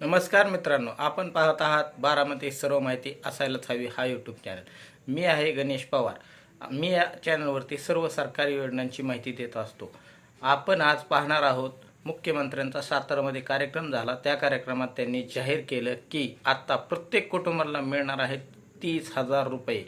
नमस्कार मित्रांनो आपण पाहत आहात बारामती सर्व माहिती असायलाच हवी हा यूट्यूब चॅनल मी आहे गणेश पवार. मी या चॅनलवरती सर्व सरकारी योजनांची माहिती देत असतो. आपण आज पाहणार आहोत मुख्यमंत्र्यांचा सातारामध्ये कार्यक्रम झाला. त्या कार्यक्रमात त्यांनी जाहीर केलं की आत्ता प्रत्येक कुटुंबाला मिळणार आहेत तीस हजार रुपये.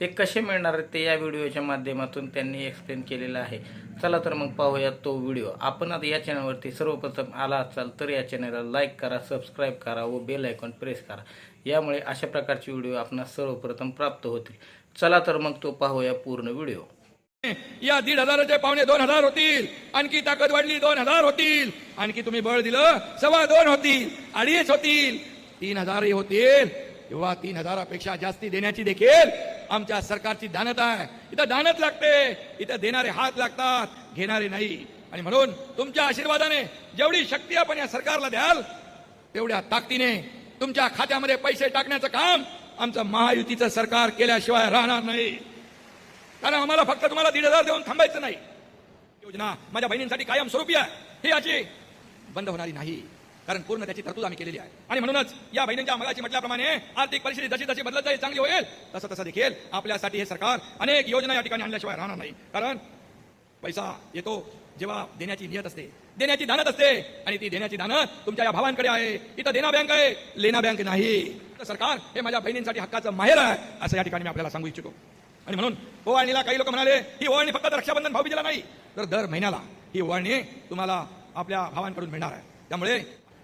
ते कसे मिळणार आहेत ते या व्हिडिओच्या माध्यमातून त्यांनी एक्सप्लेन केलेलं आहे. चला तर मग पाहूया तो व्हिडिओ आपण आता या चॅनलवरती सर्वप्रथम आला असाल तर या चॅनलला लाईक करा सबस्क्राईब करा व बेल आयकॉन प्रेस करा. यामुळे अशा प्रकारचे व्हिडिओ आपणास सर्वप्रथम प्राप्त होतील. चला तर मग तो पाहूया पूर्ण व्हिडिओ या दीड हजाराचे पावणे दोन हजार होतील. आणखी ताकद वाढली दोन हजार होतील. आणखी तुम्ही बळ दिलं सव्वा दोन होतील. अडीच होतील. तीन हजारही होतील. किंवा तीन हजारापेक्षा जास्ती देण्याची देखील आमच्या सरकारची दानत आहे. इथं दानत लागते. इथं देणारे हात लागतात. घेणारे नाही. आणि म्हणून तुमच्या आशीर्वादाने जेवढी शक्ती आपण या सरकारला द्याल तेवढ्या ताकदीने तुमच्या खात्यामध्ये पैसे टाकण्याचं काम आमचं महायुतीचं सरकार केल्याशिवाय राहणार नाही. कारण आम्हाला फक्त तुम्हाला दीड हजार देऊन थांबायचं नाही. योजना माझ्या बहिणींसाठी कायम स्वरूपी आहे. ही याची बंद होणारी नाही. कारण पूर्ण त्याची तरतूद आम्ही केलेली आहे. आणि म्हणूनच या बहिणींच्या मगाची म्हटल्याप्रमाणे आर्थिक परिस्थिती जशी जशी बदलत जाईल चांगली होईल तसं तसं देखील आपल्यासाठी हे सरकार अनेक योजना या ठिकाणी आणल्याशिवाय राहणार नाही. कारण पैसा येतो जेव्हा देण्याची नियत असते. देण्याची दानत असते आणि ती देण्याची दानत तुमच्या या भावांकडे आहे. इथं देना बँक आहे लेना बँक नाही. तर सरकार हे माझ्या बहिणींसाठी हक्काचं माहेर आहे असं या ठिकाणी मी आपल्याला सांगू इच्छितो. आणि म्हणून ओवाळणीला काही लोक म्हणाले ही ओवाळणी फक्त रक्षाबंधन भाऊबीजेला नाही तर दर महिन्याला ही ओवाळणी तुम्हाला आपल्या भावांकडून मिळणार आहे. त्यामुळे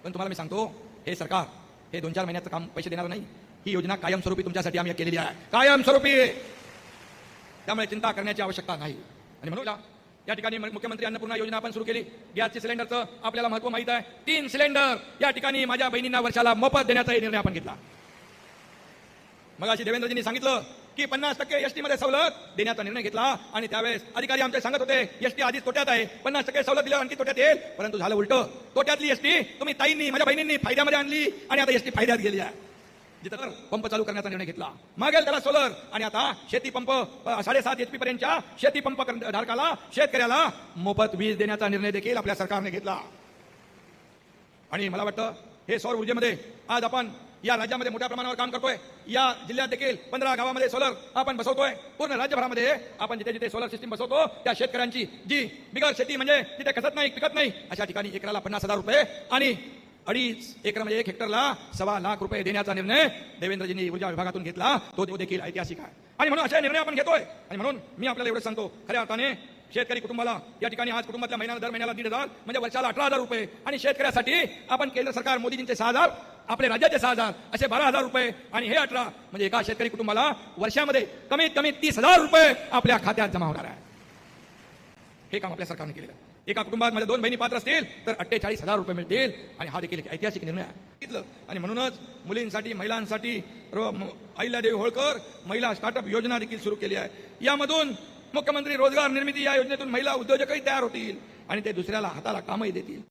पण तुम्हाला मी सांगतो हे सरकार हे दोन चार महिन्याचं काम पैसे देणार नाही. ही योजना कायमस्वरूपी तुमच्यासाठी आम्ही केलेली आहे. कायमस्वरूपी! त्यामुळे चिंता करण्याची आवश्यकता नाही. आणि म्हणून या ठिकाणी मुख्यमंत्री अन्नपूर्णा योजना आपण सुरू केली. गॅसचे सिलेंडरचं आपल्याला महत्त्व माहीत आहे. तीन सिलेंडर या ठिकाणी माझ्या बहिणींना वर्षाला मोफत देण्याचा निर्णय आपण घेतला. मग अशी देवेंद्रजींनी सांगितलं की पन्नास टक्के एसटी मध्ये सवलत देण्याचा निर्णय घेतला. आणि त्यावेळेस अधिकारी आमचे सांगत होते एसटी आधीच तोट्यात आहे. पन्नास टक्के सवलत दिल्यावर आणखी तोट्यात येईल. परंतु झालं उलट. तोट्यातली एसटी तुम्ही ताईंनी माझ्या बहिणींनी फायद्यामध्ये आणली आणि आता एसटी फायद्यात गेली आहे. जिथं पंप चालू करण्याचा निर्णय घेतला. मागेल त्याला सोलर. आणि आता शेती पंप साडेसात एचपी पर्यंतच्या शेती पंप धारकाला शेतकऱ्याला मोफत वीज देण्याचा निर्णय देखील आपल्या सरकारने घेतला. आणि मला वाटतं हे सौर ऊर्जेमध्ये आज आपण या राज्यामध्ये मोठ्या प्रमाणावर काम करतोय. या जिल्ह्यात देखील पंधरा गावामध्ये सोलर आपण बसवतोय. पूर्ण राज्यभरामध्ये आपण जिथे जिथे सोलर सिस्टीम बसवतो त्या शेतकऱ्यांची जी बिगर शेती म्हणजे तिथे कसत नाही पिकत नाही अशा ठिकाणी एकराला पन्नास हजार रुपये आणि अडीच एकर म्हणजे एक हेक्टरला सव्वा लाख रुपये देण्याचा निर्णय देवेंद्रजींनी ऊर्जा विभागातून घेतला. तो तो देखील ऐतिहासिक आहे. आणि म्हणून अशा निर्णय आपण घेतोय. आणि म्हणून मी आपल्याला एवढं सांगतो. खऱ्या अर्थाने शेतकरी कुटुंबाला या ठिकाणी आज कुटुंबातल्या महिन्याला दर महिन्याला दीड हजार म्हणजे वर्षाला अठरा हजार रुपये. आणि शेतकऱ्यासाठी आपण केंद्र सरकार मोदीजींचे सहा हजार आपले राज्याचे सहा हजार असे बारा हजार रुपये आणि हे अठरा म्हणजे एका शेतकरी कुटुंबाला वर्षामध्ये कमीत कमी तीस हजार रुपये आपल्या खात्यात जमा होणार आहे. हे काम आपल्या सरकारने केलेलं आहे. एका कुटुंबात माझ्या दोन बहिणी पात्र असतील तर अठ्ठेचाळीस हजार रुपये मिळतील आणि हा देखील ऐतिहासिक निर्णय आहे. घेतलं आणि म्हणूनच मुलींसाठी महिलांसाठी अहिल्यादेवी होळकर महिला स्टार्टअप योजना देखील सुरू केली आहे. यामधून मुख्यमंत्री रोजगार निर्मिती या योजनेतून महिला उद्योजकही तयार होतील आणि ते दुसऱ्याला हाताला कामही देतील.